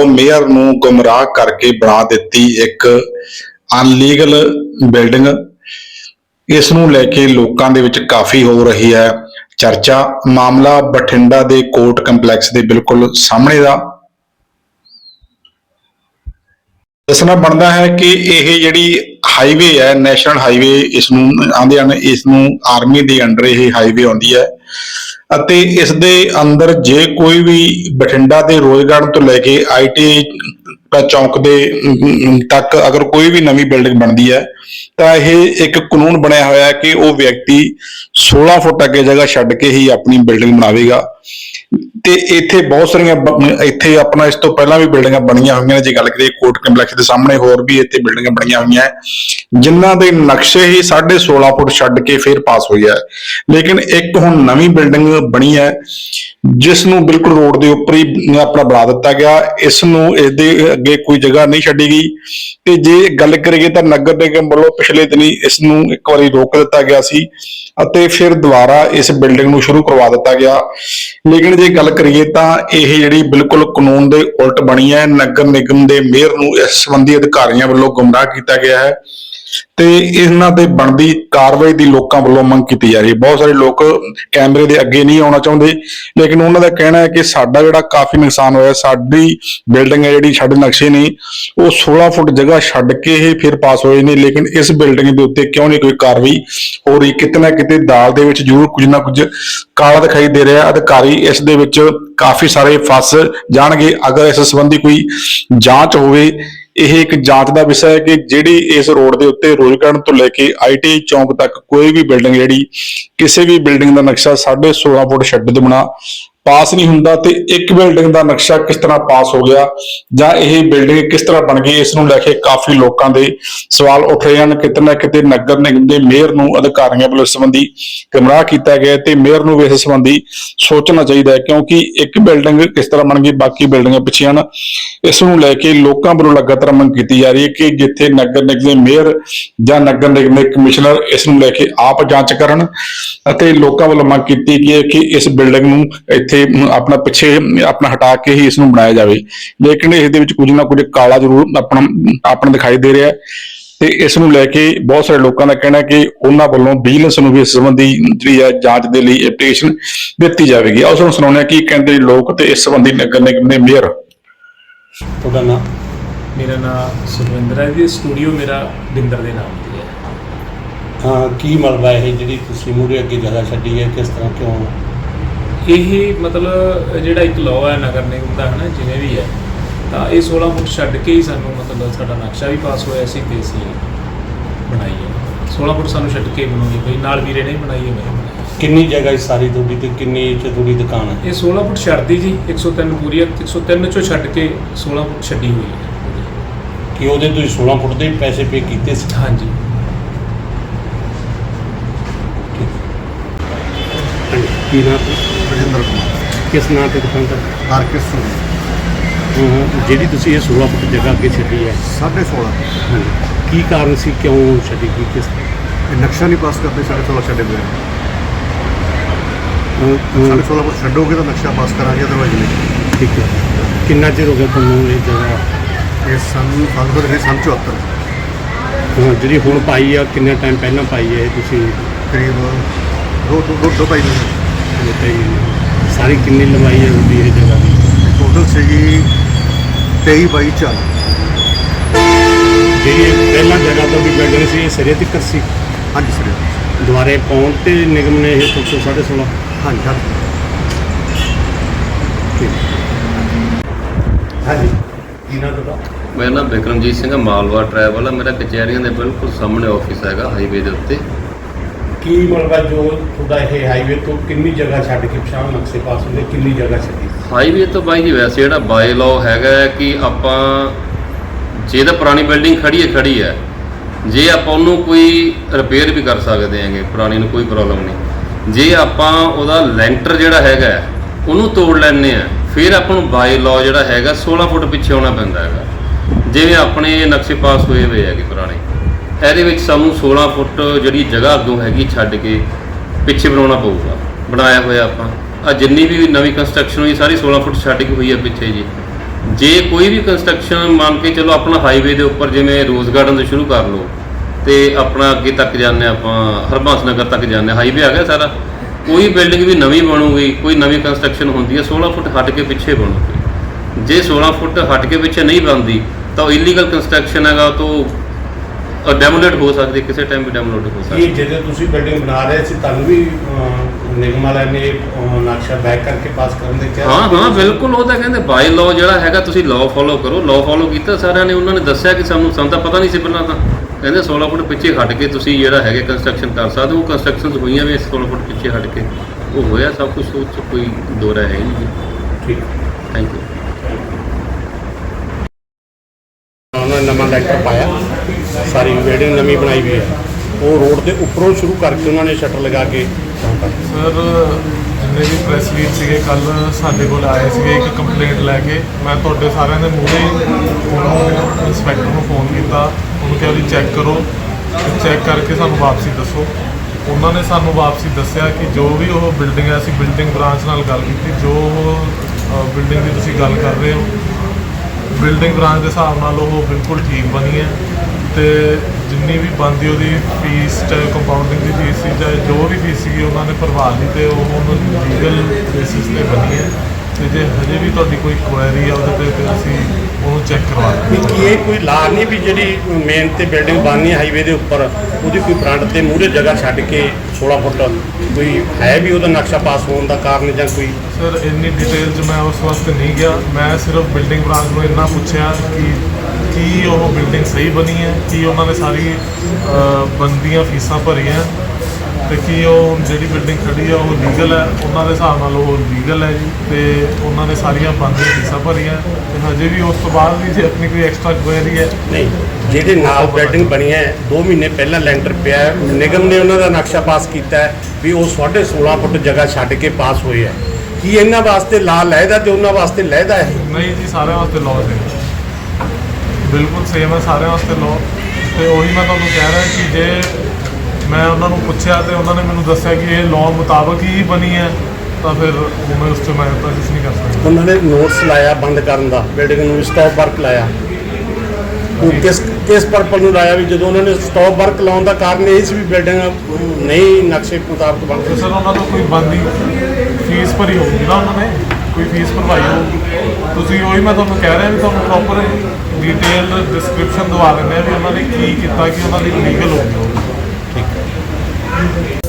ਉਹ ਮੇਅਰ ਨੂੰ ਗੁੰਮਰਾਹ ਕਰਕੇ ਬਣਾ ਦਿੱਤੀ ਇੱਕ ਅਨਲੀਗਲ ਬਿਲਡਿੰਗ ਇਸ ਨੂੰ ਲੈ ਕੇ ਲੋਕਾਂ ਦੇ ਵਿੱਚ ਕਾਫੀ ਹੋ ਰਹੀ ਹੈ। ਚਰਚਾ, ਮਾਮਲਾ ਬਠਿੰਡਾ ਦੇ ਕੋਰਟ ਕੰਪਲੈਕਸ ਦੇ ਬਿਲਕੁਲ ਸਾਹਮਣੇ ਦਾ। ਦੱਸਣਾ ਬਣਦਾ ਹੈ ਕਿ ਇਹ ਜਿਹੜੀ ਹਾਈਵੇ ਹੈ ਨੈਸ਼ਨਲ ਹਾਈਵੇ ਇਸ ਨੂੰ ਆਂਦੇ ਹਨ ਇਸ ਨੂੰ ਆਰਮੀ ਦੇ ਅੰਡਰ ਇਹ ਹਾਈਵੇ ਆਉਂਦੀ ਹੈ ਅਤੇ ਇਸ ਦੇ ਅੰਦਰ ਜੇ ਕੋਈ ਵੀ ਬਠਿੰਡਾ ਦੇ ਰੋਜ਼ਗਾਰ ਤੋਂ ਲੈ ਕੇ ਆਈਟੀ ਚੌਂਕ ਦੇ ਤੱਕ ਅਗਰ ਕੋਈ ਵੀ ਨਵੀਂ ਬਿਲਡਿੰਗ ਬਣਦੀ ਹੈ, ਤਾਂ ਇਹ ਇੱਕ ਕਾਨੂੰਨ ਬਣਿਆ ਹੋਇਆ ਹੈ ਕਿ ਉਹ ਵਿਅਕਤੀ 16 ਫੁੱਟ ਅੱਗੇ ਜਗ੍ਹਾ ਛੱਡ ਕੇ ਹੀ ਆਪਣੀ ਬਿਲਡਿੰਗ ਬਣਾਵੇਗਾ। ਤੇ ਇੱਥੇ ਬਹੁਤ ਸਾਰੀਆਂ ਬ- ਇੱਥੇ ਆਪਣਾ ਇਸ ਤੋਂ ਪਹਿਲਾਂ ਵੀ ਬਿਲਡਿੰਗਾਂ ਬਣੀਆਂ ਹੋਈਆਂ ਨੇ, ਜੇ ਗੱਲ ਕਰੀਏ ਕੋਰਟ ਕੰਪਲੈਕਸ ਦੇ ਸਾਹਮਣੇ ਹੋਰ ਵੀ ਇੱਥੇ ਬਿਲਡਿੰਗਾਂ ਬਣੀਆਂ ਹੋਈਆਂ ਹੈ ਜਿਨ੍ਹਾਂ ਦੇ ਨਕਸ਼ੇ ਹੀ 16.5 ਫੁੱਟ ਛੱਡ ਕੇ ਫਿਰ ਪਾਸ ਹੋਈ ਹੈ ਲੇਕਿਨ ਇੱਕ ਹੁਣ ਨਵੀਂ ਬਿਲਡਿੰਗ ਬਣੀ ਹੈ ਜਿਸ ਨੂੰ ਬਿਲਕੁਲ ਰੋਡ ਦੇ ਉੱਪਰ ਹੀ ਆਪਣਾ ਬਣਾ ਦਿੱਤਾ ਗਿਆ, ਇਸ ਨੂੰ ਇਸ ਦੇ ਅੱਗੇ ਕੋਈ ਜਗ੍ਹਾ ਨਹੀਂ ਛੱਡੀ ਗਈ। ਤੇ ਜੇ ਗੱਲ ਕਰੀਏ ਤਾਂ ਨਗਰ ਨਿਗਮ ਵੱਲੋਂ ਪਿਛਲੇ ਦਿਨੀ ਇਸ ਨੂੰ ਇੱਕ ਵਾਰੀ ਰੋਕ ਦਿੱਤਾ ਗਿਆ ਸੀ, ਅਤੇ ਫਿਰ ਦੁਬਾਰਾ ਇਸ ਬਿਲਡਿੰਗ ਨੂੰ ਸ਼ੁਰੂ ਕਰਵਾ ਦਿੱਤਾ ਗਿਆ। ਲੇਕਿਨ ਜੇ ਗੱਲ ਕਰੀਏ ਤਾਂ ਇਹ ਜਿਹੜੀ ਬਿਲਕੁਲ ਕਾਨੂੰਨ ਦੇ ਉਲਟ ਬਣੀ ਹੈ, ਨਗਰ ਨਿਗਮ ਦੇ ਮੇਅਰ ਨੂੰ ਇਸ ਸੰਬੰਧੀ ਅਧਿਕਾਰੀਆਂ ਵੱਲੋਂ ਗੁੰਮਰਾਹ ਕੀਤਾ ਗਿਆ ਹੈ। ਤੇ ਇਹਨਾਂ ਤੇ ਬਣਦੀ ਕਾਰਵਾਈ ਦੀ ਲੋਕਾਂ ਵੱਲੋਂ ਮੰਗ ਕੀਤੀ ਜਾ ਰਹੀ ਹੈ। ਬਹੁਤ ਸਾਰੇ ਲੋਕ ਕੈਮਰੇ ਦੇ ਅੱਗੇ ਨਹੀਂ ਆਉਣਾ ਚਾਹੁੰਦੇ, ਲੇਕਿਨ ਉਹਨਾਂ ਦਾ ਕਹਿਣਾ ਹੈ ਕਿ ਸਾਡਾ ਜਿਹੜਾ ਕਾਫੀ ਨੁਕਸਾਨ ਹੋਇਆ, ਸਾਡੀ ਬਿਲਡਿੰਗ ਹੈ ਜਿਹੜੀ ਸਾਡੇ ਨਕਸ਼ੇ ਨੇ, ਉਹ 16 ਫੁੱਟ ਜਗ੍ਹਾ ਛੱਡ ਕੇ ਇਹ ਫਿਰ ਪਾਸ ਹੋਏ ਨੇ, ਲੇਕਿਨ ਇਸ ਬਿਲਡਿੰਗ ਦੇ ਉੱਤੇ ਕਿਉਂ ਨਹੀਂ ਕੋਈ ਕਾਰਵਾਈ ਹੋ ਰਹੀ? ਕਿਤੇ ਨਾ ਕਿਤੇ ਦਾਲ ਦੇ ਵਿੱਚ ਜ਼ਰੂਰ ਕੁਝ ਨਾ ਕੁਝ ਕਾਲਾ ਦਿਖਾਈ ਦੇ ਰਿਹਾ। ਅਧਿਕਾਰੀ ਇਸ ਦੇ ਵਿੱਚ ਕਾਫੀ ਸਾਰੇ ਫਸ ਜਾਣਗੇ। ਅਗਰ ਇਸ ਸੰਬੰਧੀ ਕੋਈ ਜਾਂਚ ਹੋਵੇ ਇਹ ਇੱਕ ਜਾਂਚ ਦਾ ਵਿਸ਼ਾ ਹੈ ਕਿ ਜਿਹੜੀ ਇਸ ਰੋਡ ਦੇ ਉੱਤੇ ਰੋਜ਼ਗਾਰ ਤੋਂ ਲੈ ਕੇ ਆਈਟੀ ਚੌਂਕ ਤੱਕ ਕੋਈ ਵੀ ਬਿਲਡਿੰਗ ਜਿਹੜੀ, ਕਿਸੇ ਵੀ ਬਿਲਡਿੰਗ ਦਾ ਨਕਸ਼ਾ 16.5 ਫੁੱਟ ਛੱਡ ਦੇ ਬਣਾ ਪਾਸ ਨਹੀਂ ਹੁੰਦਾ ਤੇ ਇੱਕ ਬਿਲਡਿੰਗ ਦਾ ਨਕਸ਼ਾ ਕਿਸ ਤਰ੍ਹਾਂ ਪਾਸ ਹੋ ਗਿਆ ਜਾਂ ਇਹ ਬਿਲਡਿੰਗ ਕਿਸ ਤਰ੍ਹਾਂ ਬਣ ਗਈ, ਇਸ ਨੂੰ ਲੈ ਕੇ ਕਾਫੀ ਲੋਕਾਂ ਦੇ ਸਵਾਲ ਉੱਠ ਰਹੇ ਹਨ। ਕਿਤੇ ਨਾ ਕਿਤੇ ਨਗਰ ਨਿਗਮ ਦੇ ਮੇਅਰ ਨੂੰ ਅਧਿਕਾਰੀਆਂ ਵੱਲੋਂ ਇਸ ਸੰਬੰਧੀ ਗੁੰਮਰਾਹ ਕੀਤਾ ਗਿਆ ਤੇ ਮੇਅਰ ਨੂੰ ਵੀ ਇਸ ਸੰਬੰਧੀ ਸੋਚਣਾ ਚਾਹੀਦਾ ਹੈ ਕਿਉਂਕਿ ਇੱਕ ਬਿਲਡਿੰਗ ਕਿਸ ਤਰ੍ਹਾਂ ਬਣ ਗਈ, ਬਾਕੀ ਬਿਲਡਿੰਗਾਂ ਪਿੱਛੇ ਹਨ। ਇਸ ਨੂੰ ਲੈ ਕੇ ਲੋਕਾਂ ਵੱਲੋਂ ਲਗਾਤਾਰ ਮੰਗ ਕੀਤੀ ਜਾ ਰਹੀ ਹੈ ਕਿ ਜਿੱਥੇ ਨਗਰ ਨਿਗਮ ਦੇ ਮੇਅਰ ਜਾਂ ਨਗਰ ਨਿਗਮ ਦੇ ਕਮਿਸ਼ਨਰ ਇਸ ਨੂੰ ਲੈ ਕੇ ਆਪ ਜਾਂਚ ਕਰਨ ਅਤੇ ਲੋਕਾਂ ਵੱਲੋਂ ਮੰਗ ਕੀਤੀ ਗਈ ਹੈ ਕਿ ਇਸ ਬਿਲਡਿੰਗ ਨੂੰ ਇੱਥੇ ਮ, ਆਪਣਾ ਪਿੱਛੇ ਆਪਣਾ ਹਟਾ ਕੇ ਹੀ ਇਸ ਨੂੰ ਬਣਾਇਆ ਜਾਵੇ। ਲੇਕਿਨ ਇਸ ਦੇ ਵਿੱਚ ਕੁਝ ਨਾ ਕੁਝ ਕਾਲਾ ਜ਼ਰੂਰ ਆਪਣਾ ਆਪਣਾ ਦਿਖਾਈ ਦੇ ਰਿਹਾ ਹੈ। ਤੇ ਇਸ ਨੂੰ ਲੈ ਕੇ ਬਹੁਤ ਸਾਰੇ ਲੋਕਾਂ ਦਾ ਕਹਿਣਾ ਕਿ ਉਹਨਾਂ ਵੱਲੋਂ ਵਿਜੀਲੈਂਸ ਨੂੰ ਵੀ ਇਸ ਸੰਬੰਧੀ ਜਿਹੜੀ ਹੈ ਜਾਂਚ ਦੇ ਲਈ ਐਪਲੀਕੇਸ਼ਨ ਦਿੱਤੀ ਜਾਵੇਗੀ। ਆਓ ਤੁਹਾਨੂੰ ਸੁਣਾਉਂਦੇ ਹਾਂ ਕੀ ਕਹਿੰਦੇ ਲੋਕ ਤੇ ਇਸ ਸੰਬੰਧੀ ਨਗਰ ਨਿਗਮ ਦੇ ਮੇਅਰ ਤੁਹਾਡਾ ਨਾਮ? ਮੇਰਾ ਨਾਮ ਸੁਖਵਿੰਦਰ ਹੈ ਜੀ। ਸਟੂਡੀਓ ਮੇਰਾ ਬਿੰਦਰ ਦੇ ਨਾਮ ਤੇ ਹੈ। ਹਾਂ ਕੀ ਮਲਬਾ ਇਹ ਜਿਹੜੀ ਤੁਸੀਂ ਮੂਰੇ ਅੱਗੇ ਜਗ੍ਹਾ ਛੱਡੀ ਹੈ? ਕਿਸ ਤਰ੍ਹਾਂ ਕਿਉਂ ਇਹ ਮਤਲਬ ਜਿਹੜਾ ਇੱਕ ਲਾਅ ਹੈ ਨਗਰ ਨਿਗਮ ਦਾ ਹੈ ਨਾ ਜਿਵੇਂ ਵੀ ਹੈ ਤਾਂ ਇਹ 16 ਫੁੱਟ ਛੱਡ ਕੇ ਹੀ ਸਾਨੂੰ ਮਤਲਬ ਸਾਡਾ ਨਕਸ਼ਾ ਵੀ ਪਾਸ ਹੋਇਆ ਸੀ ਤੇ ਅਸੀਂ ਬਣਾਈ ਹੈ। 16 ਫੁੱਟ ਸਾਨੂੰ ਛੱਡ ਕੇ ਬਣਾਉਣੀ ਪਈ ਨਾਲ ਵੀਰੇ ਨੇ ਬਣਾਈ ਹੈ ਮੈਂ। ਕਿੰਨੀ ਜਗ੍ਹਾ ਹੈ ਸਾਰੀ ਤੁਹਾਡੀ ਤੇ ਕਿੰਨੀ ਚ ਤੁਹਾਡੀ ਦੁਕਾਨ ਹੈ? ਇਹ 16 ਫੁੱਟ ਛੱਡਦੀ ਜੀ 103 ਪੂਰੀ ਹੈ 103 ਚੋਂ ਛੱਡ ਕੇ 16 ਫੁੱਟ ਛੱਡੀ ਹੋਈ ਹੈ। ਕਿ ਉਹਦੇ ਤੁਸੀਂ 16 ਫੁੱਟ ਦੇ ਪੈਸੇ ਪੇ ਕੀਤੇ ਸੀ? ਹਾਂਜੀ। ਕੀ ਨਾਮ? ਕਿਸ ਨਾਮ ਤੇ ਦੁਕਾਨ ਦਾ ਆਰਕੈਸਟਰਾ ਜਿਹੜੀ ਤੁਸੀਂ ਇਹ 16 ਫੁੱਟ ਜਗ੍ਹਾ ਅੱਗੇ ਛੱਡੀ ਹੈ 16.5 ਕੀ ਕਾਰਨ ਸੀ ਕਿਉਂ ਛੱਡੀ ਗਈ ਕਿਸ ਇਹ ਨਕਸ਼ਾ ਨਹੀਂ ਪਾਸ ਕਰਦੇ 16.5 ਛੱਡੇ ਹੋਏ ਆ। ਅਹ, ਅਹ, 16.5 ਫੁੱਟ ਛੱਡੋਗੇ ਤਾਂ ਨਕਸ਼ਾ ਪਾਸ ਕਰਾਂਗੇ ਅਦਰਵਾਈਜ਼ ਨਹੀਂ ਠੀਕ ਹੈ ਕਿੰਨਾ ਚਿਰ ਹੋ ਗਿਆ ਤੁਹਾਨੂੰ ਇਹ ਜਗ੍ਹਾ ਇਹ ਸੰਨ ਫਾਲਤੂ ਦੇ ਸੰਨ 74 ਹਾਂ, ਜਿਹੜੀ ਹੁਣ ਪਾਈ ਆ ਕਿੰਨਾ ਟਾਈਮ ਪਹਿਲਾਂ ਪਾਈ ਹੈ ਇਹ ਤੁਸੀਂ ਕਰੀਬ ਦੋ ਦੋ ਦੋ ਦੋ ਭਾਈ ਨੇ ਇਹ ਤੇ ਸਾਰੀ ਕਿੰਨੀ ਲੰਬਾਈ ਹੈ ਉਹਦੀ ਇਹ ਜਗ੍ਹਾ ਦੀ? ਟੋਟਲ ਸੀਗੀ 23 ਬਾਈ 40 ਜਿਹੜੀ ਇਹ ਪਹਿਲਾਂ ਜਗ੍ਹਾ ਤੋਂ ਵੀ ਬਿਲਡਿੰਗ ਸੀ ਇਹ ਸਿਰੇ ਤੱਕ ਸੀ? ਹਾਂਜੀ ਸਰ ਦੁਆਰੇ ਪਾਉਣ ਤੇ ਨਿਗਮ ਨੇ ਇਹ 16.5 ਹਾਂਜੀ ਹਾਂਜੀ। ਹਾਂਜੀ। ਕੀ ਨਾਮ ਤੁਹਾਡਾ? ਮੇਰਾ ਨਾਮ ਬਿਕਰਮਜੀਤ ਸਿੰਘ ਹੈ ਮਾਲਵਾ ਟਰੈਵਲ ਹੈ। ਮੇਰਾ ਕਚਹਿਰੀਆਂ ਦੇ ਬਿਲਕੁਲ ਸਾਹਮਣੇ ਆਫਿਸ ਹੈਗਾ ਹਾਈਵੇ ਦੇ ਉੱਤੇ। ਕੀ ਮਤਲਬ ਜੋ ਤੁਹਾਡਾ ਇਹ ਹਾਈਵੇ ਤੋਂ ਕਿੰਨੀ ਜਗ੍ਹਾ ਛੱਡ ਕੇ ਪਛਾਣ ਨਕਸ਼ੇ ਪਾਸ ਹੁੰਦੇ ਕਿੰਨੀ ਜਗ੍ਹਾ ਛੱਡੀ? ਹਾਈਵੇ ਤੋਂ ਬਾਈ ਜੀ ਵੈਸੇ ਜਿਹੜਾ ਬਾਈ ਲਾਅ ਹੈਗਾ ਹੈ ਕਿ ਆਪਾਂ ਜੇ ਤਾਂ ਪੁਰਾਣੀ ਬਿਲਡਿੰਗ ਖੜੀ ਹੈ ਖੜੀ ਹੈ। ਜੇ ਆਪਾਂ ਉਹਨੂੰ ਕੋਈ ਰਿਪੇਅਰ ਵੀ ਕਰ ਸਕਦੇ ਹਾਂਗੇ ਪੁਰਾਣੀ ਨੂੰ ਕੋਈ ਪ੍ਰੋਬਲਮ ਨਹੀਂ। ਜੇ ਆਪਾਂ ਉਹਦਾ ਲੈਂਟਰ ਜਿਹੜਾ ਹੈਗਾ ਹੈ, ਉਹਨੂੰ ਤੋੜ ਲੈਣੇ ਆ ਫਿਰ ਆਪਾਂ ਨੂੰ ਬਾਈ ਲਾਅ ਜਿਹੜਾ ਹੈਗਾ 16 ਫੁੱਟ ਪਿੱਛੇ ਆਉਣਾ ਪੈਂਦਾ ਹੈਗਾ। ਜਿਵੇਂ ਆਪਣੇ ਨਕਸ਼ੇ ਪਾਸ ਹੋਏ ਹੋਏ ਹੈਗੇ ਪੁਰਾਣੇ। ਇਹਦੇ ਵਿੱਚ ਸਾਨੂੰ 16 ਫੁੱਟ ਜਿਹੜੀ ਜਗ੍ਹਾ ਅੱਗੋਂ ਹੈਗੀ ਛੱਡ ਕੇ ਪਿੱਛੇ ਬਣਾਉਣਾ ਪਊਗਾ। ਬਣਾਇਆ ਹੋਇਆ ਆਪਾਂ। ਆ ਜਿੰਨੀ ਵੀ ਨਵੀਂ ਕੰਸਟਰਕਸ਼ਨ ਹੋਈ, ਸਾਰੀ 16 ਫੁੱਟ ਛੱਡ ਕੇ ਹੋਈ ਆ ਪਿੱਛੇ ਜੀ। ਜੇ ਕੋਈ ਵੀ ਕੰਸਟਰਕਸ਼ਨ ਮੰਨ ਕੇ ਚਲੋ ਆਪਣਾ ਹਾਈਵੇ ਦੇ ਉੱਪਰ ਜਿਵੇਂ ਰੋਜ਼ ਗਾਰਡਨ ਤੋਂ ਸ਼ੁਰੂ ਕਰ ਲਓ, ਤੇ ਆਪਣਾ ਅੱਗੇ ਤੱਕ ਜਾਂਦੇ ਆਪਾਂ, ਹਰਬੰਸ ਨਗਰ ਤੱਕ ਜਾਂਦੇ ਹਾਈਵੇ ਆ ਗਿਆ ਸਾਰਾ। ਕੋਈ ਬਿਲਡਿੰਗ ਵੀ ਨਵੀਂ ਬਣੂਗੀ, ਕੋਈ ਨਵੀਂ ਕੰਸਟਰਕਸ਼ਨ ਹੁੰਦੀ ਹੈ 16 ਫੁੱਟ ਹਟ ਕੇ ਪਿੱਛੇ ਬਣੂਗੀ। ਜੇ 16 ਫੁੱਟ ਹਟ ਕੇ ਪਿੱਛੇ ਨਹੀਂ ਬਣਦੀ, ਤਾਂ ਉਹ ਇਲੀਗਲ ਕੰਸਟਰਕਸ਼ਨ ਹੈਗਾ, ਤਾਂ ਡੈਮੋਲੇਟ ਹੋ ਸਕਦੀ ਕਿਸੇ ਟਾਈਮ ਵੀ ਡੈਮੋਲੇਟ ਹੋ ਸਕਦੀ। ਇਹ ਜਦੋਂ ਤੁਸੀਂ ਬਿਲਡਿੰਗ ਬਣਾ ਰਹੇ ਸੀ ਤੁਹਾਨੂੰ ਵੀ ਅਹ, ਨਿਗਮ ਵਾਲਿਆਂ ਨੇ ਅਹ, ਨਕਸ਼ਾ ਬੈਕ ਕਰਕੇ ਪਾਸ ਕਰਨ ਦੇ ਕਿਹਾ ਹਾਂ ਹਾਂ ਬਿਲਕੁਲ ਉਹ ਤਾਂ ਕਹਿੰਦੇ ਬਾਈ ਲਾਅ ਜਿਹੜਾ ਹੈਗਾ ਤੁਸੀਂ ਲਾਅ ਫੋਲੋ ਕਰੋ। ਲਾਅ ਫੋਲੋ ਕੀਤਾ ਸਾਰਿਆਂ ਨੇ ਉਹਨਾਂ ਨੇ ਦੱਸਿਆ ਕਿ ਸਾਨੂੰ ਸਾਨੂੰ ਤਾਂ ਪਤਾ ਨਹੀਂ ਸੀ ਪਹਿਲਾਂ ਤਾਂ। ਕਹਿੰਦੇ 16 ਫੁੱਟ ਪਿੱਛੇ ਹਟ ਕੇ ਤੁਸੀਂ ਜਿਹੜਾ ਹੈਗੇ ਕੰਸਟਰਕਸ਼ਨ ਕਰ ਸਕਦੇ ਹੋ। ਉਹ ਕੰਸਟਰਕਸ਼ਨਸ ਹੋਈਆਂ ਵੀ 16 ਫੁੱਟ ਪਿੱਛੇ ਹਟ ਕੇ। ਉਹ ਹੋਇਆ ਸਭ ਕੁਝ ਉਹ 'ਚ ਕੋਈ ਦੋਰਾ ਹੈ ਹੀ ਨਹੀਂ। ਠੀਕ। ਥੈਂਕ ਯੂ ਉਹਨਾਂ ਨੇ ਨਵਾਂ ਲੈਂਟਰ ਪਾਇਆ। ਸਾਰੀ ਬਿਲਡਿੰਗ ਨਵੀਂ ਬਣਾਈ ਹੋਈ ਹੈ। ਉਹ ਰੋਡ ਦੇ ਉੱਪਰੋਂ ਸ਼ੁਰੂ ਕਰਕੇ ਉਹਨਾਂ ਨੇ ਸ਼ਟਰ ਲਗਾ ਕੇ ਸਰ, ਜਿੰਨੇ ਵੀ ਪ੍ਰੈਸ ਵੀਰ ਸੀਗੇ ਕੱਲ ਸਾਡੇ ਕੋਲ ਆਏ ਸੀਗੇ ਇੱਕ ਕੰਪਲੇਂਟ ਲੈ ਕੇ। ਮੈਂ ਤੁਹਾਡੇ ਸਾਰਿਆਂ ਦੇ ਮੂਹਰੇ ਉਹਨੂੰ ਇੰਸਪੈਕਟਰ ਨੂੰ ਫੋਨ ਕੀਤਾ। ਉਹਨੂੰ ਕਿਹਾ ਵੀ ਚੈੱਕ ਕਰੋ। ਚੈੱਕ ਕਰਕੇ ਸਾਨੂੰ ਵਾਪਸੀ ਦੱਸੋ। ਉਹਨਾਂ ਨੇ ਸਾਨੂੰ ਵਾਪਸੀ ਦੱਸਿਆ ਕਿ ਜੋ ਵੀ ਉਹ ਬਿਲਡਿੰਗ ਹੈ, ਅਸੀਂ ਬਿਲਡਿੰਗ ਬ੍ਰਾਂਚ ਨਾਲ ਗੱਲ ਕੀਤੀ। ਜੋ ਉਹ ਬਿਲਡਿੰਗ ਦੀ ਤੁਸੀਂ ਗੱਲ ਕਰ ਰਹੇ ਹੋ। ਬਿਲਡਿੰਗ ਬ੍ਰਾਂਚ ਦੇ ਹਿਸਾਬ ਨਾਲ ਉਹ ਬਿਲਕੁਲ ਠੀਕ ਬਣੀ ਹੈ। ਤੇ ਜਿੰਨੀ ਵੀ ਬਣਦੀ ਉਹਦੀ ਫੀਸ ਚਾਹੇ ਕੰਪਾਊਂਡਿੰਗ ਦੀ ਫੀਸ ਸੀ ਚਾਹੇ ਜੋ ਵੀ ਫੀਸ ਸੀਗੀ ਉਹਨਾਂ ਨੇ ਭਰਵਾ ਲਈ ਤੇ ਉਹ ਹੁਣ ਲੀਗਲ ਬੇਸਿਸ ਤੇ ਬਣੀ ਹੈ। ਤੇ ਜੇ ਹਜੇ ਵੀ ਤੁਹਾਡੀ ਕੋਈ ਕੁਐਰੀ ਆ ਉਹਦੇ ਤੇ ਤੇ ਅਸੀਂ ਉਹਨੂੰ ਚੈੱਕ ਕਰਵਾ ਕੀ ਇਹ ਕੋਈ ਲਾ ਨਹੀਂ ਵੀ ਜਿਹੜੀ ਮੇਨ ਤੇ ਬਿਲਡਿੰਗ ਬਣਨੀ ਹੈ ਹਾਈਵੇ ਦੇ ਉੱਪਰ ਉਹਦੀ ਕੋਈ ਫਰੰਟ ਤੇ ਮੂਹਰੇ ਜਗ੍ਹਾ ਛੱਡ ਕੇ 16 ਫੁੱਟ ਕੋਈ ਹੈ ਵੀ ਉਹਦਾ ਨਕਸ਼ਾ ਪਾਸ ਹੋਣ ਦਾ ਕਾਰਨ ਜਾਂ ਕੋਈ? ਸਰ ਇੰਨੀ ਡਿਟੇਲ 'ਚ ਮੈਂ ਉਸ ਵਾਸਤੇ ਨਹੀਂ ਗਿਆ। ਮੈਂ ਸਿਰਫ ਬਿਲਡਿੰਗ ਬ੍ਰਾਂਚ ਨੂੰ ਇੰਨਾ ਪੁੱਛਿਆ ਕਿ ਕੀ ਉਹ ਬਿਲਡਿੰਗ ਸਹੀ ਬਣੀ ਹੈ? ਕੀ ਉਹਨਾਂ ਨੇ ਸਾਰੀ ਅਹ, ਬਣਦੀਆਂ ਫੀਸਾਂ ਭਰੀਆਂ? ਤੇ ਕੀ ਉਹ ਜਿਹੜੀ ਬਿਲਡਿੰਗ ਖੜੀ ਹੈ ਉਹ ਲੀਗਲ ਹੈ? ਉਹਨਾਂ ਦੇ ਹਿਸਾਬ ਨਾਲ ਉਹ ਲੀਗਲ ਹੈ ਜੀ। ਤੇ ਉਹਨਾਂ ਨੇ ਸਾਰੀਆਂ ਬਣਦੀਆਂ ਫੀਸਾਂ ਭਰੀਆਂ। ਤੇ ਹਜੇ ਵੀ ਉਸ ਤੋਂ ਬਾਅਦ ਵੀ ਜੇ ਆਪਣੀ ਕੋਈ ਐਕਸਟਰਾ ਕੁਐਰੀ ਹੈ ਨਹੀਂ ਜਿਹੜੇ ਨਾਲ ਬਿਲਡਿੰਗ ਬਣੀ ਹੈ 2 ਮਹੀਨੇ ਪਹਿਲਾਂ ਲੈਂਟਰ ਪਿਆ ਹੈ, ਨਿਗਮ ਨੇ ਉਹਨਾਂ ਦਾ ਨਕਸ਼ਾ ਪਾਸ ਕੀਤਾ ਹੈ ਵੀ ਉਹ 16.5 ਫੁੱਟ ਜਗ੍ਹਾ ਛੱਡ ਕੇ ਪਾਸ ਹੋਏ ਹੈ। ਕੀ ਇਹਨਾਂ ਵਾਸਤੇ ਲਾ ਲਹਿਦਾ ਤੇ ਉਹਨਾਂ ਵਾਸਤੇ ਲਹਿਦਾ ਹੈ? ਨਹੀਂ ਜੀ ਸਾਰਿਆਂ ਵਾਸਤੇ ਲਾਅ ਹੈ। ਬਿਲਕੁਲ ਸੇਮ ਹੈ ਸਾਰਿਆਂ ਵਾਸਤੇ ਲਾਅ ਤੇ ਉਹੀ ਮੈਂ ਤੁਹਾਨੂੰ ਕਹਿ ਰਿਹਾ ਕਿ ਜੇ ਮੈਂ ਉਹਨਾਂ ਨੂੰ ਪੁੱਛਿਆ ਤੇ ਉਹਨਾਂ ਨੇ ਮੈਨੂੰ ਦੱਸਿਆ ਕਿ ਇਹ ਲਾਅ ਮੁਤਾਬਕ ਹੀ ਬਣੀ ਹੈ ਤਾਂ ਫਿਰ ਮੈਂ ਉਸ 'ਚ ਮੈਂ ਤਾਂ ਕੁਝ ਨਹੀਂ ਕਰ ਸਕਦਾ। ਉਹਨਾਂ ਨੇ ਨੋਟਸ ਲਾਇਆ ਬੰਦ ਕਰਨ ਦਾ ਬਿਲਡਿੰਗ ਨੂੰ ਸਟਾਪ ਵਰਕ ਲਾਇਆ। ਉਹ ਕਿਸ ਕਿਸ ਪਰਪਸ ਨੂੰ ਲਾਇਆ ਵੀ ਜਦੋਂ ਉਹਨਾਂ ਨੇ ਸਟਾਪ ਵਰਕ ਲਾਉਣ ਦਾ ਕਾਰਨ ਇਹ ਸੀ ਵੀ ਬਿਲਡਿੰਗ ਨਹੀਂ ਨਕਸ਼ੇ ਮੁਤਾਬਕ ਬਣ ਤੇ ਸਰ ਉਹਨਾਂ ਤੋਂ ਕੋਈ ਬੰਦੀ ਫੀਸ ਭਰੀ ਹੋਊਗੀ ਨਾ ਉਹਨਾਂ ਨੇ? ਕੋਈ ਫੀਸ ਭਰਵਾਈ ਹੋਊਗੀ? ਤੁਸੀਂ ਉਹੀ ਮੈਂ ਤੁਹਾਨੂੰ ਕਹਿ ਰਿਹਾ ਵੀ ਤੁਹਾਨੂੰ ਪ੍ਰੋਪਰ ਡਿਟੇਲ ਡਿਸਕ੍ਰਿਪਸ਼ਨ ਦਵਾ ਦਿੰਦੇ ਆ ਵੀ ਉਹਨਾਂ ਨੇ ਕੀ ਕੀਤਾ, ਕਿ ਉਹਨਾਂ ਦੀ ਲੀਗਲ ਹੋ ਗਈ।